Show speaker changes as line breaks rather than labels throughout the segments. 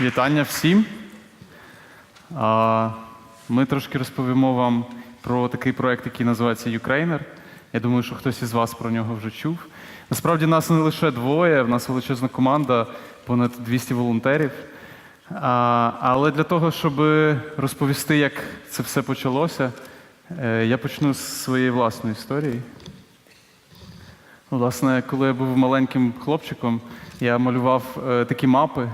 Вітання всім. Ми трошки розповімо вам про такий проект, який називається Ukrainer. Я думаю, що хтось із вас про нього вже чув. Насправді нас не лише двоє, в нас величезна команда, понад 200 волонтерів. Але для того, щоб розповісти, як це все почалося, е, я почну з своєї власної історії. Власне, коли я був маленьким хлопчиком, я малював е, такі мапи,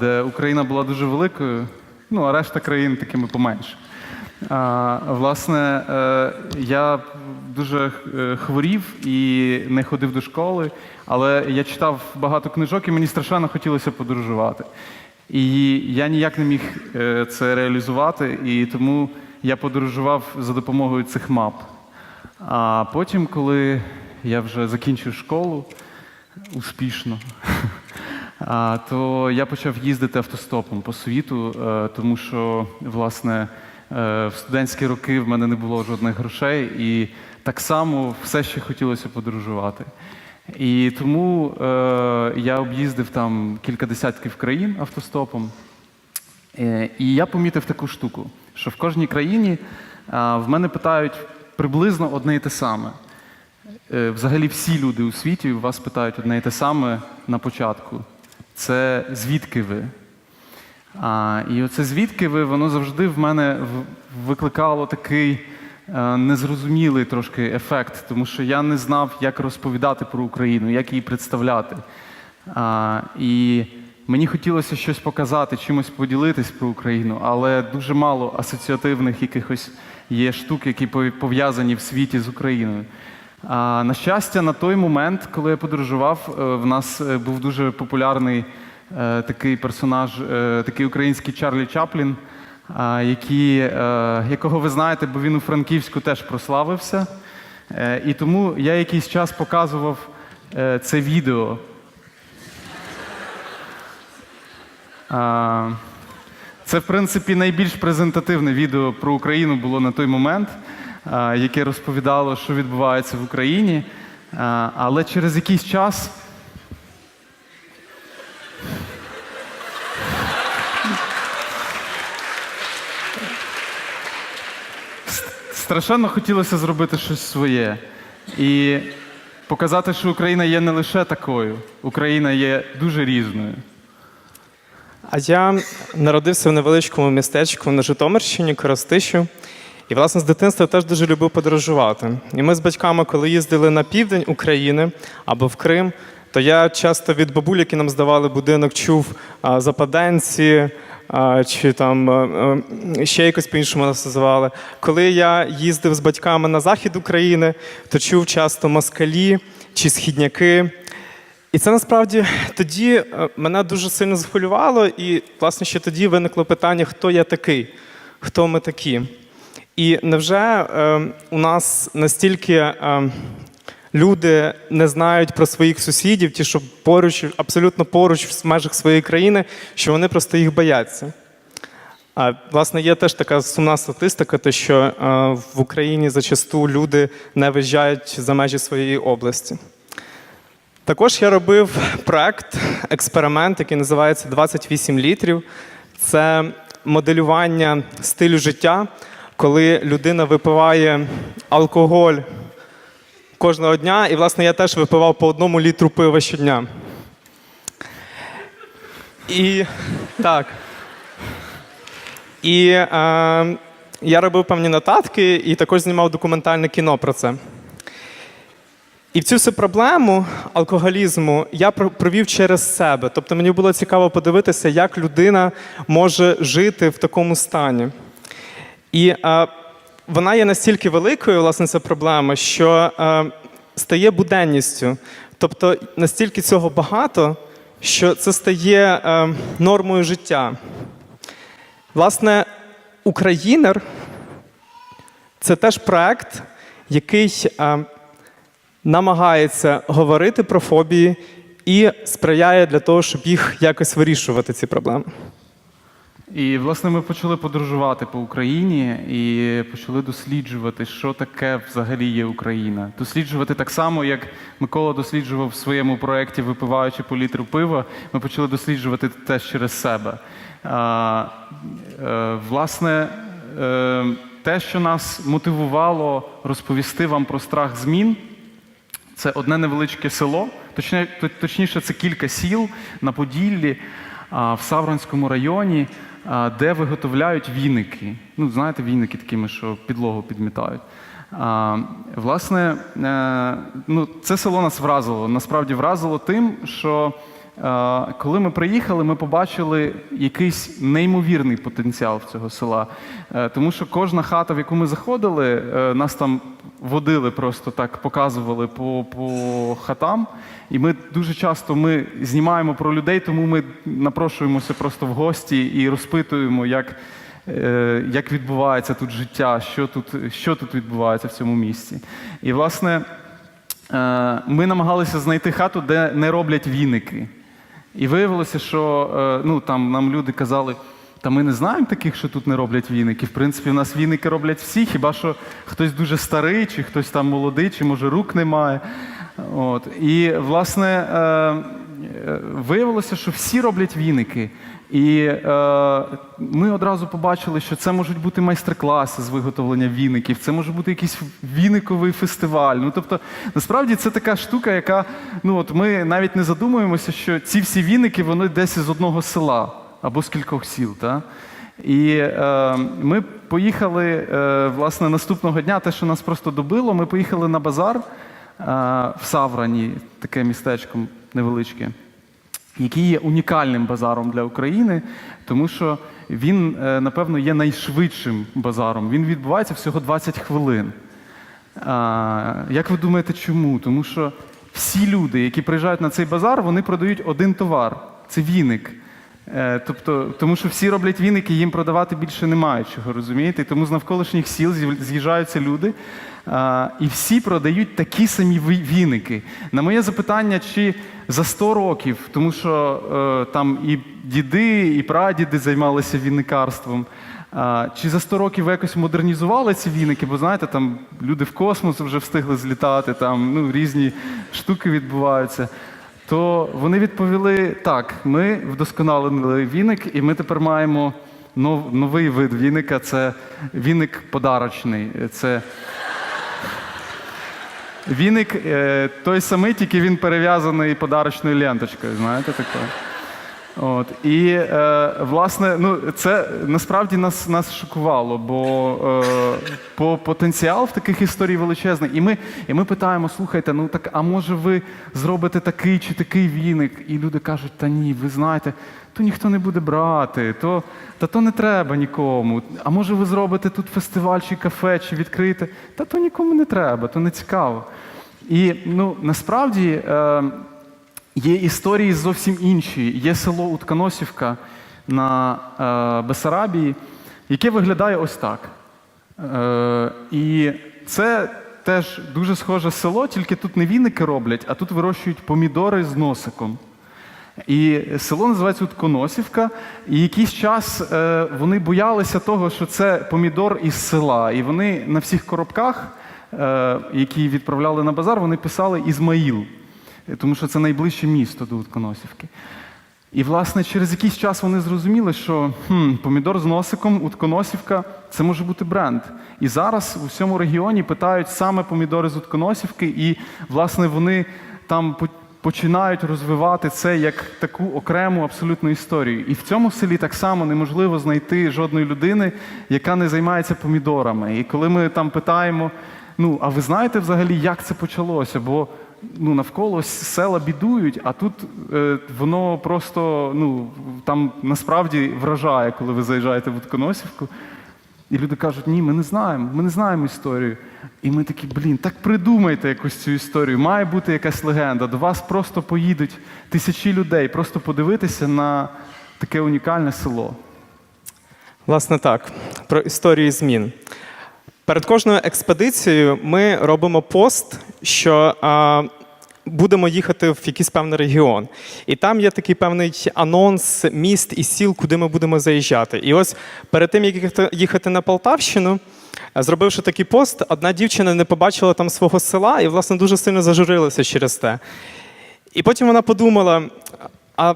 де Україна була дуже великою, ну а решта країн такими поменше. Власне, е, я дуже е, хворів і не ходив до школи, але я читав багато книжок, і мені страшенно хотілося подорожувати. І я ніяк не міг е, це реалізувати, і тому я подорожував за допомогою цих мап. А потім, коли я вже закінчив школу успішно, то я почав їздити автостопом по світу, е, тому що, власне, е, в студентські роки в мене не було жодних грошей, і так само все ще хотілося подорожувати. І тому е, я об'їздив там кілька десятків країн автостопом. І я помітив таку штуку, що в кожній країні в мене питають приблизно одне і те саме. Взагалі всі люди у світі вас питають одне і те саме на початку. Це звідки ви? А, і оце звідки ви, воно завжди в мене викликало такий е, незрозумілий трошки ефект, тому що я не знав, як розповідати про Україну, як її представляти. А, і мені хотілося щось показати, чимось поділитись про Україну, але дуже мало асоціативних якихось є штук, які пов- пов'язані в світі з Україною. А, на щастя, на той момент, коли я подорожував, е, в нас е, був дуже популярний е, такий персонаж, такий український Чарлі Чаплін, який, якого ви знаєте, бо він у Франківську теж прославився. І тому я якийсь час показував це відео. Це, в принципі, найбільш презентативне відео про Україну було на той момент, яке розповідало, що відбувається в Україні. Але через якийсь час. Страшенно хотілося зробити щось своє і показати, що Україна є не лише такою, Україна є дуже різною.
А я народився в невеличкому містечку на Житомирщині, Коростищу. І, власне, з дитинства теж дуже любив подорожувати. І ми з батьками, коли їздили на південь України або в Крим, то я часто від бабуль, які нам здавали будинок, чув западенці чи там ще якось по-іншому нас називали. Коли я їздив з батьками на захід України, то чув часто москалі чи східняки. І це насправді тоді е, мене дуже сильно захвилювало, і, власне, ще тоді виникло питання, хто я такий, хто ми такі. І невже е, у нас настільки е, люди не знають про своїх сусідів, ті, що поруч, абсолютно поруч в межах своєї країни, що вони просто їх бояться? А, власне, є теж така сумна статистика, те, що е, в Україні зачасту люди не виїжджають за межі своєї області. Також я робив проект, експеримент, який називається 28 літрів. Це моделювання стилю життя, коли людина випиває алкоголь кожного дня. І, власне, я теж випивав по одному літру пива щодня. І так. І е, я робив певні нотатки і також знімав документальне кіно про це. І в цю всю проблему алкоголізму я про- провів через себе. Тобто мені було цікаво подивитися, як людина може жити в такому стані. І е, вона є настільки великою, власне, ця проблема, що е, стає буденністю. Тобто настільки цього багато, що це стає е, нормою життя. Власне, Українер це теж проект, який е, намагається говорити про фобії і сприяє для того, щоб їх якось вирішувати, ці проблеми.
І, власне, ми почали подорожувати по Україні і почали досліджувати, що таке взагалі є Україна. Досліджувати так само, як Микола досліджував в своєму проєкті, випиваючи по літру пива, ми почали досліджувати теж через себе. Е, власне, е, те, що нас мотивувало розповісти вам про страх змін, це одне невеличке село, точніше, це кілька сіл на Поділлі, а, в Савранському районі, де виготовляють віники. Ну, знаєте, віники такими, що підлогу підмітають. Власне, е, ну, це село нас вразило. Насправді вразило тим, що коли ми приїхали, ми побачили якийсь неймовірний потенціал цього села. Е, Тому що кожна хата, в яку ми заходили, е, нас там водили просто так, показували по, по хатам. І ми дуже часто ми знімаємо про людей, тому ми напрошуємося просто в гості і розпитуємо, як, е, як відбувається тут життя, що тут, що тут відбувається в цьому місці. І, власне, ми намагалися знайти хату, де не роблять віники. І виявилося, що е, ну, там нам люди казали, та ми не знаємо таких, що тут не роблять віники. В принципі, в нас віники роблять всі, хіба що хтось дуже старий, чи хтось там молодий, чи може рук немає. От. І, власне, е, е, виявилося, що всі роблять віники. І е, ми одразу побачили, що це можуть бути майстер-класи з виготовлення віників, це може бути якийсь віниковий фестиваль. Ну, тобто, насправді це така штука, яка ну от ми навіть не задумуємося, що ці всі віники вони десь із одного села або з кількох сіл. Та? І е, ми поїхали е, власне наступного дня, те, що нас просто добило, ми поїхали на базар е, в Саврані, таке містечко невеличке який є унікальним базаром для України, тому що він, е, напевно, є найшвидшим базаром. Він відбувається всього 20 хвилин. Як ви думаєте, чому? Тому що всі люди, які приїжджають на цей базар, вони продають один товар це віник. Е, Тобто, тому що всі роблять віники, їм продавати більше немає чого, розумієте? Тому з навколишніх сіл з'їжджаються люди, і всі продають такі самі віники. На моє запитання, чи за 100 років, тому що е, там і діди, і прадіди займалися віникарством. Чи за 100 років ви якось модернізували ці віники? Бо знаєте, там люди в космос вже встигли злітати, там ну, різні штуки відбуваються. То вони відповіли: так, ми вдосконалили віник, і ми тепер маємо нов, новий вид віника це віник подарочний. Це віник е, той самий, тільки він перев'язаний подарочною ленточкою. Знаєте таке? От. І е, власне, ну, це насправді нас, нас шокувало, бо е, по потенціал в таких історій величезний. І ми, і ми питаємо: слухайте, ну так, а може ви зробите такий чи такий віник? І люди кажуть, та ні, ви знаєте, то ніхто не буде брати, то, та то не треба нікому. А може ви зробите тут фестиваль чи кафе, чи відкрите? Та то нікому не треба, то не цікаво. І ну, насправді. Е, Є історії зовсім інші. Є село Утканосівка на е, Бесарабії, яке виглядає ось так. Е, і це теж дуже схоже село, тільки тут не віники роблять, а тут вирощують помідори з носиком. І село називається Утконосівка. І якийсь час е, вони боялися того, що це помідор із села. І вони на всіх коробках, е, які відправляли на базар, вони писали Ізмаїл, тому що це найближче місто до Утконосівки. І, власне, через якийсь час вони зрозуміли, що хм, помідор з носиком, Утконосівка це може бути бренд. І зараз у всьому регіоні питають саме помідори з Утконосівки, і, власне, вони там починають розвивати це як таку окрему абсолютну історію. І в цьому селі так само неможливо знайти жодної людини, яка не займається помідорами. І коли ми там питаємо, ну а ви знаєте взагалі, як це почалося? Бо ну, навколо села бідують, а тут е, воно просто ну, там насправді вражає, коли ви заїжджаєте в Утконосівку. І люди кажуть, ні, ми не знаємо, ми не знаємо історію. І ми такі, блін, так придумайте якусь цю історію. Має бути якась легенда. До вас просто поїдуть тисячі людей, просто подивитися на таке унікальне село.
Власне так, про історію змін. Перед кожною експедицією ми робимо пост, що а, будемо їхати в якийсь певний регіон. І там є такий певний анонс міст і сіл, куди ми будемо заїжджати. І ось перед тим, як їхати- на Полтавщину, зробивши такий пост, одна дівчина не побачила там свого села і, власне, дуже сильно зажурилася через те. І потім вона подумала: а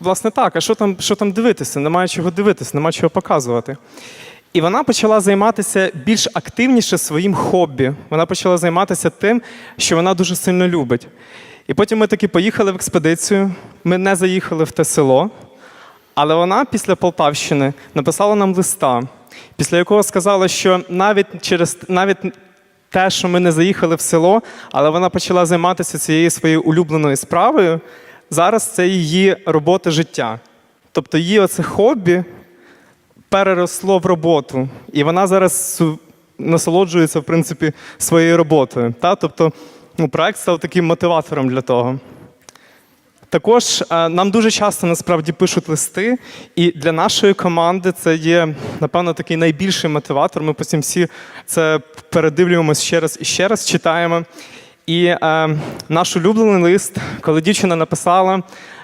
власне так, а що там, що там дивитися? Немає чого дивитися, немає чого показувати. І вона почала займатися більш активніше своїм хобі. Вона почала займатися тим, що вона дуже сильно любить. І потім ми таки поїхали в експедицію. Ми не заїхали в те село, але вона після Полтавщини написала нам листа, після якого сказала, що навіть через навіть те, що ми не заїхали в село, але вона почала займатися цією своєю улюбленою справою. Зараз це її робота життя. Тобто її оце хобі переросло в роботу, і вона зараз насолоджується, в принципі, своєю роботою. Та? Тобто ну, проект став таким мотиватором для того. Також е, нам дуже часто насправді пишуть листи, і для нашої команди це є, напевно, такий найбільший мотиватор. Ми потім всі це передивлюємося ще раз і ще раз читаємо. І е, наш улюблений лист, коли дівчина написала,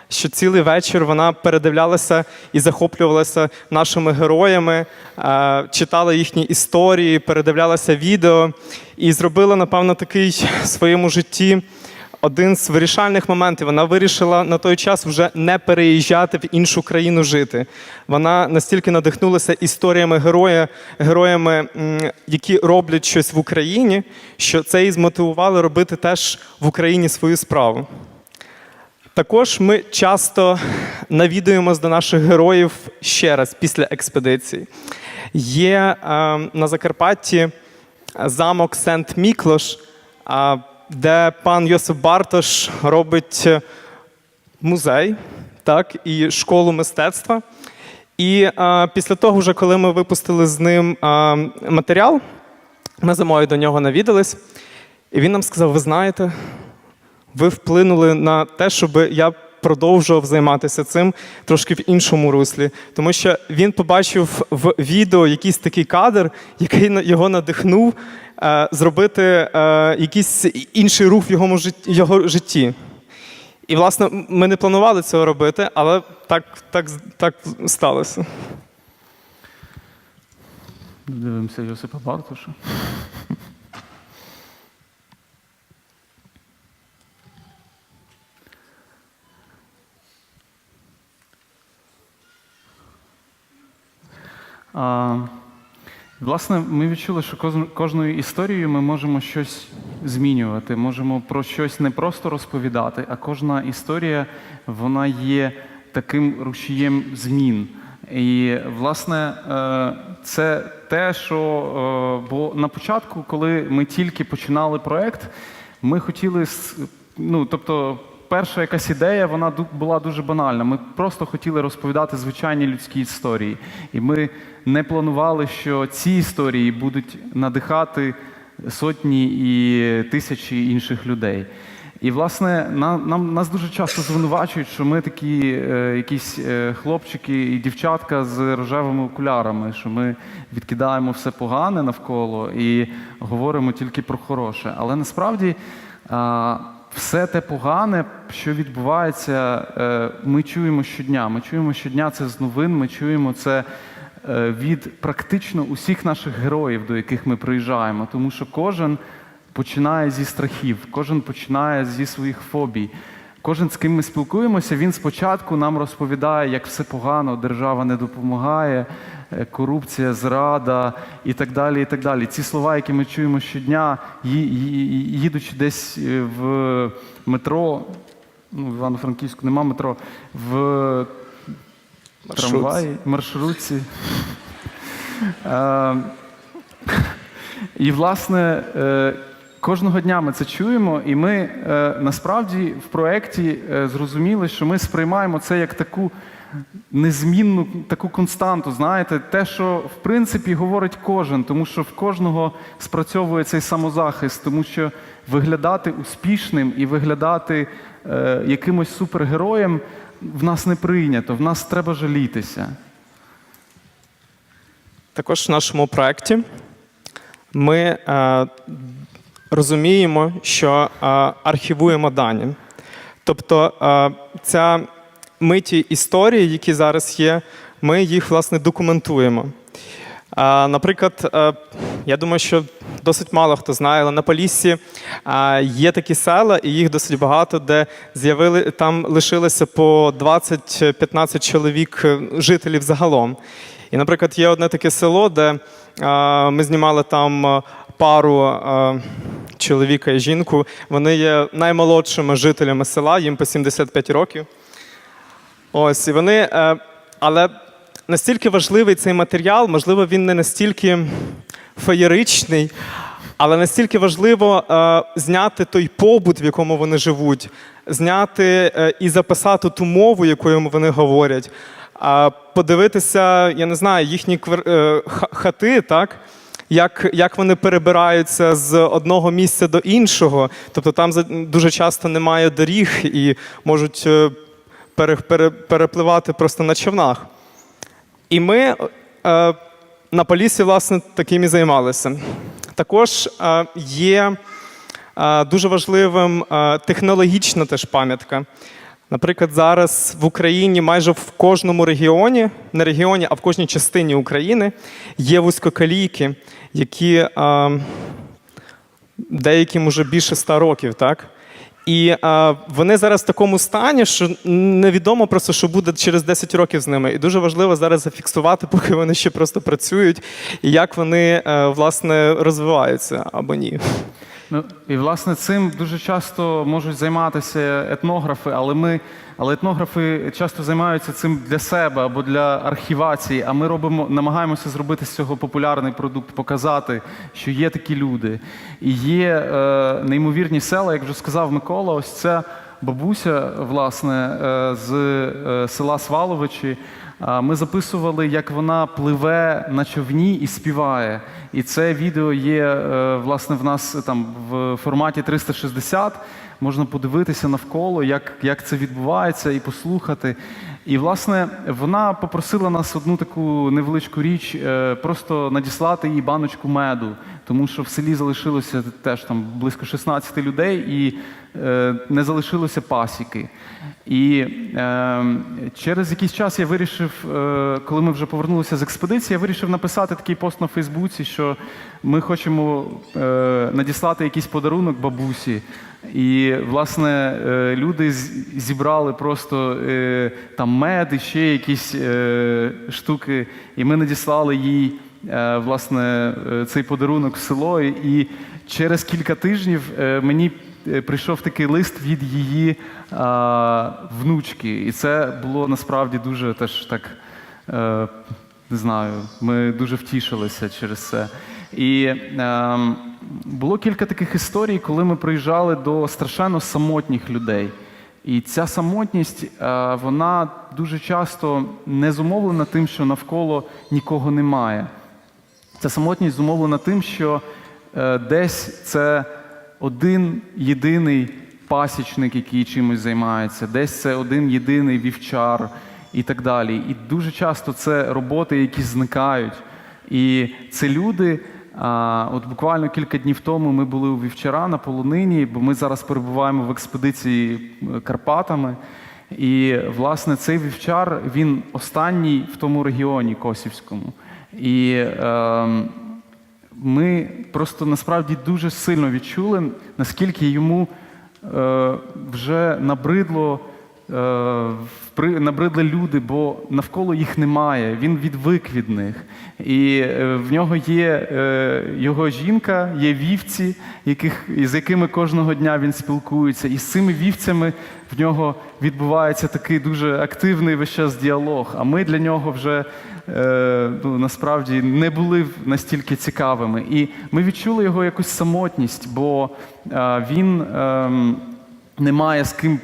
що цілий вечір вона передивлялася і захоплювалася нашими героями, е, читала їхні історії, передивлялася відео і зробила, напевно, такий в своєму житті один з вирішальних моментів. Вона вирішила на той час вже не переїжджати в іншу країну жити. Вона настільки надихнулася історіями героя, героями, які роблять щось в Україні, що це її змотивувало робити теж в Україні свою справу. Також ми часто навідуємось до наших героїв ще раз після експедиції. Є е, на Закарпатті замок Сент Міклош, а, де пан Йосип Бартош робить е, музей так, і школу мистецтва. І після того, вже коли ми випустили з ним матеріал, ми зимою до нього навідались, і він нам сказав: ви знаєте, ви вплинули на те, щоб я продовжував займатися цим трошки в іншому руслі. Тому що він побачив в відео якийсь такий кадр, який його надихнув е, зробити е, якийсь інший рух в його, його житті. І, власне, ми не планували цього робити, але так, так, так сталося.
Дивимося Йосипа Бартоша. Власне, ми відчули, що кожною історією ми можемо щось змінювати, можемо про щось не просто розповідати, а кожна історія вона є таким рушієм змін. І, власне, е, це те, що е, бо на початку, коли ми тільки починали проект, ми хотіли ну, тобто, перша якась ідея, вона була дуже банальна. Ми просто хотіли розповідати звичайні людські історії. І ми не планували, що ці історії будуть надихати сотні і тисячі інших людей. І, власне, на, нам, нас дуже часто звинувачують, що ми такі е, якісь е, хлопчики і дівчатка з рожевими окулярами, що ми відкидаємо все погане навколо і говоримо тільки про хороше. Але насправді а, все те погане, що відбувається, е, ми чуємо щодня. Ми чуємо щодня це з новин, ми чуємо це е, від практично усіх наших героїв, до яких ми приїжджаємо, тому що кожен починає зі страхів, кожен починає зі своїх фобій. Кожен, з ким ми спілкуємося, він спочатку нам розповідає, як все погано, держава не допомагає, е, корупція, зрада і так далі. і так далі. Ці слова, які ми чуємо щодня, їдучи десь е, в метро, ну, в Івано-Франківську нема метро, в
Маршрутці.
трамваї, маршрутці. Е, І, власне, кожного дня ми це чуємо, і ми е, насправді в проєкті е, зрозуміли, що ми сприймаємо це як таку незмінну таку константу. Знаєте, те, що в принципі говорить кожен, тому що в кожного спрацьовує цей самозахист, тому що виглядати успішним і виглядати е, якимось супергероєм в нас не прийнято, в нас треба жалітися.
Також в нашому проєкті ми розуміємо, що е, архівуємо дані. Тобто е, ця миті історії, які зараз є, ми їх власне документуємо. Наприклад, е, я думаю, що досить мало хто знає, але на Поліссі є такі села, і їх досить багато, де з'явили там лишилося по 20-15 чоловік жителів загалом. І, наприклад, є одне таке село, де ми знімали там пару е, чоловіка і жінку. Вони є наймолодшими жителями села, їм по 75 років. Ось і вони. Е, але настільки важливий цей матеріал, можливо, він не настільки феєричний, але настільки важливо е, зняти той побут, в якому вони живуть, зняти і записати ту мову, якою вони говорять, подивитися, я не знаю, їхні хати, так? Як, як вони перебираються з одного місця до іншого. Тобто там дуже часто немає доріг і можуть е, пере, пере, перепливати просто на човнах. І ми е, на Полісі, власне, таким і займалися. Також е, є е, дуже важливим е, технологічна теж пам'ятка. Наприклад, зараз в Україні майже в кожному регіоні, не регіоні, а в кожній частині України є вузькоколійки, які а, деяким уже більше ста років, так? І а, вони зараз в такому стані, що невідомо просто, що буде через 10 років з ними. І дуже важливо зараз зафіксувати, поки вони ще просто працюють, і як вони а, власне розвиваються або ні.
Ну, і власне цим дуже часто можуть займатися етнографи, але ми, але етнографи часто займаються цим для себе або для архівації. А ми робимо, намагаємося зробити з цього популярний продукт, показати, що є такі люди. І є е, неймовірні села, як вже сказав Микола, ось ця бабуся, власне, е, з е, села Сваловичі. Ми записували, як вона пливе на човні і співає. І це відео є е, власне в нас там в форматі 360. Можна подивитися навколо, як, як це відбувається, і послухати. І власне вона попросила нас одну таку невеличку річ, е, просто надіслати їй баночку меду, тому що в селі залишилося теж там близько 16 людей, і е, не залишилося пасіки. І е, через якийсь час я вирішив, коли ми вже повернулися з експедиції, я вирішив написати такий пост на Фейсбуці, що ми хочемо надіслати якийсь подарунок бабусі. І, власне, е, люди зібрали просто е, там мед і ще якісь е, штуки, і ми надіслали їй власне цей подарунок в село. І, через кілька тижнів мені прийшов такий лист від її внучки. І це було насправді дуже теж так. Не знаю, ми дуже втішилися через це. І е, було кілька таких історій, коли ми приїжджали до страшенно самотніх людей. І ця самотність, е, вона дуже часто не зумовлена тим, що навколо нікого немає. Ця самотність зумовлена тим, що е, десь це один єдиний пасічник, який чимось займається, десь це один єдиний вівчар і так далі. І дуже часто це роботи, які зникають. І це люди. От буквально кілька днів тому ми були у вівчара на полонині, бо ми зараз перебуваємо в експедиції е, Карпатами. І, власне, цей вівчар він останній в тому регіоні Косівському. І е, ми просто насправді дуже сильно відчули, наскільки йому е, вже набридло. Е, Набридли люди, бо навколо їх немає. Він відвик від них. І е, в нього є е, його жінка, є вівці, яких, з якими кожного дня він спілкується. І з цими вівцями в нього відбувається такий дуже активний весь час діалог. А ми для нього вже ну, насправді не були настільки цікавими. І ми відчули його якусь самотність, бо він ем, не має з ким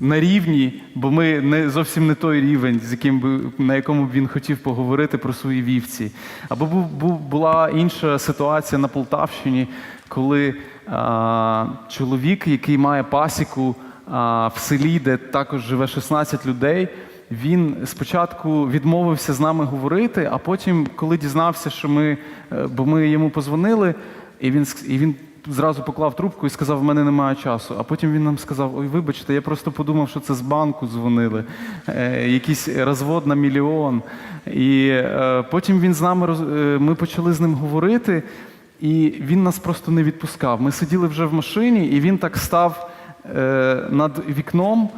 на рівні, бо ми не зовсім не той рівень, з яким би на якому б він хотів поговорити про свої вівці. Або був, була інша ситуація на Полтавщині, коли а, чоловік, який має пасіку а, в селі, де також живе 16 людей. Він спочатку відмовився з нами говорити, а потім, коли дізнався, що ми, е, бо ми йому позвонили, і він, і він зразу поклав трубку і сказав, в мене немає часу. А потім він нам сказав: Ой, вибачте, я просто подумав, що це з банку дзвонили, е, якийсь розвод на мільйон. І е, потім він з нами роз... е, ми почали з ним говорити, і він нас просто не відпускав. Ми сиділи вже в машині, і він так став е, над вікном.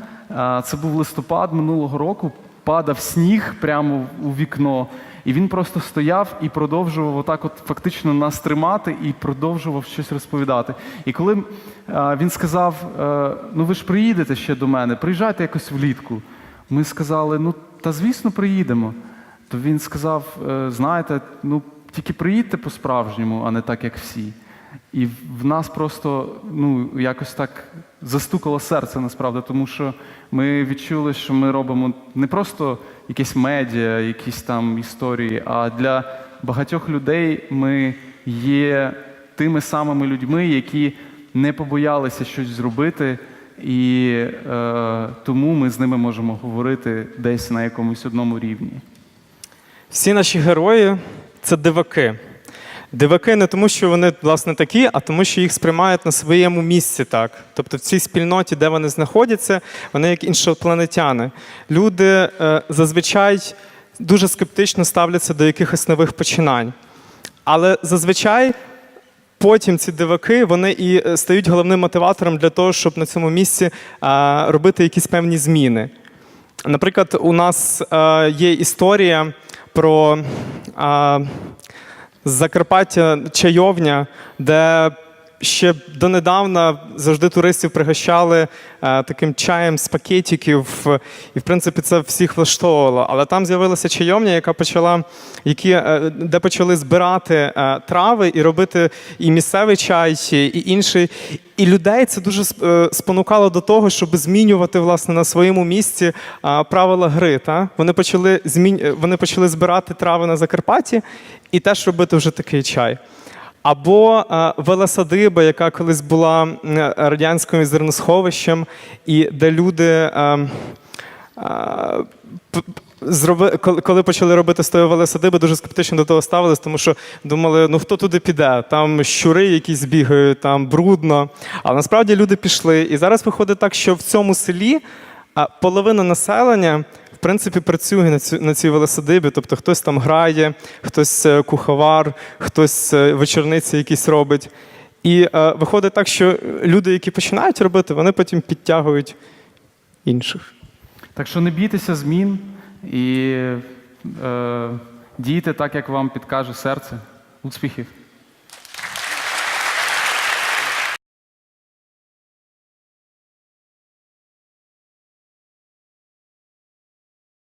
Це був листопад минулого року. Падав сніг прямо у вікно, і він просто стояв і продовжував отак, от фактично нас тримати і продовжував щось розповідати. І коли а, він сказав: е, Ну ви ж приїдете ще до мене, приїжджайте якось влітку. Ми сказали: Ну та звісно, приїдемо. То він сказав: «Е, знаєте, ну тільки приїдьте по-справжньому, а не так, як всі. І в нас просто ну, якось так застукало серце насправді, тому що ми відчули, що ми робимо не просто якесь медіа, якісь там історії, а для багатьох людей ми є тими самими людьми, які не побоялися щось зробити, і е, тому ми з ними можемо говорити десь на якомусь одному рівні.
Всі наші герої це диваки. Диваки не тому, що вони власне такі, а тому, що їх сприймають на своєму місці так. Тобто в цій спільноті, де вони знаходяться, вони як іншопланетяни. Люди е, зазвичай дуже скептично ставляться до якихось нових починань. Але зазвичай потім ці диваки вони і е, стають головним мотиватором для того, щоб на цьому місці е, робити якісь певні зміни. Наприклад, у нас є історія про е, Закарпаття чайовня, де ще донедавна завжди туристів пригощали е, таким чаєм з пакетиків, і в принципі це всіх влаштовувало. Але там з'явилася чайовня, яка почала, які, е, де почали збирати е, трави і робити і місцевий чай, і інший. І людей це дуже сп- спонукало до того, щоб змінювати власне на своєму місці правила гри. Та? Вони, почали змін... вони почали збирати трави на Закарпатті і теж робити вже такий чай. Або а, велосадиба, яка колись була радянським зерносховищем, і де люди. П- п- Зроби, коли- почали робити з тої велосадиби, дуже скептично до того ставились, тому що думали, ну хто туди піде? Там щури якісь бігають, там брудно. А насправді люди пішли. І зараз виходить так, що в цьому селі половина населення принципі працює на цю на цій велосадибі. Тобто хтось там грає, хтось е, куховар, хтось е, вечорниці якісь робить. І е, виходить так, що люди, які починають робити, вони потім підтягують інших.
Так що не бійтеся змін і е, дійте так, як вам підкаже серце. Успіхів!